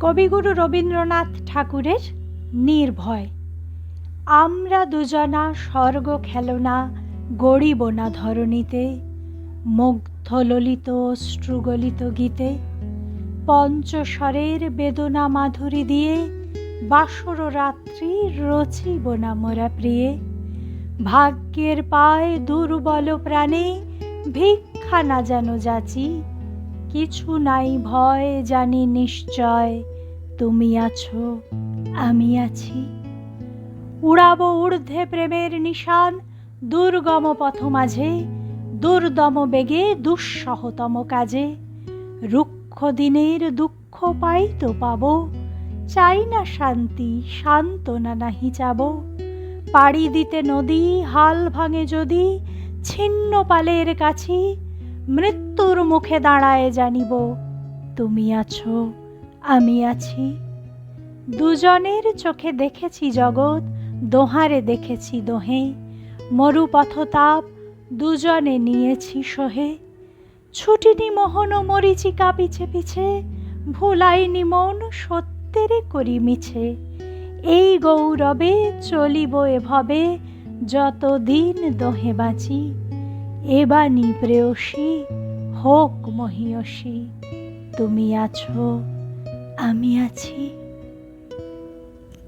কবিগুরু রবীন্দ্রনাথ ঠাকুরের নির্ভয়। আমরা দুজনা স্বর্গ খেলনা গড়িব না ধরণীতে, মুগ্ধ ললিত শ্রুগলিত গীতে। পঞ্চস্বরের বেদনা মাধুরী দিয়ে বাসর রাত্রি রচিব না মোরা প্রিয়ে। ভাগ্যের পায় দুর্বল প্রাণে ভিক্ষা না যেন যাচি কিছু নাই, ভয় জানি নিশ্চয়। তুমি আছো, আমি আছি। উড়াবো ঊর্ধ্বে প্রেমের নিশান, দুর্গম পথ মাঝে, দুর্দম বেগে, দুঃসহতম কাজে। রুক্ষ দিনের দুঃখ পাই তো পাবো, চাই না শান্তি শান্তনা নাহি যাব পাড়ি দিতে নদী, হাল ভাঙে যদি, ছিন্ন পালের কাছে মৃত্যুর মুখে দাঁড়ায় জানিব, তুমি আছো, আমি আছি। দুজনের চোখে দেখেছি জগৎ, দোহারে দেখেছি দোহে। মরুপথতাপ দুজনে নিয়েছি সহে। ছুটিনি মোহন মরিচিকা পিছে পিছে, ভুলাইনি মন সত্যেরে করি মিছে। এই গৌরবে চলিব এভাবে, যতদিন দোহে বাঁচি। এবানি প্রেয়সী হোক মহিয়সী। তুমি আছো আমি আছি।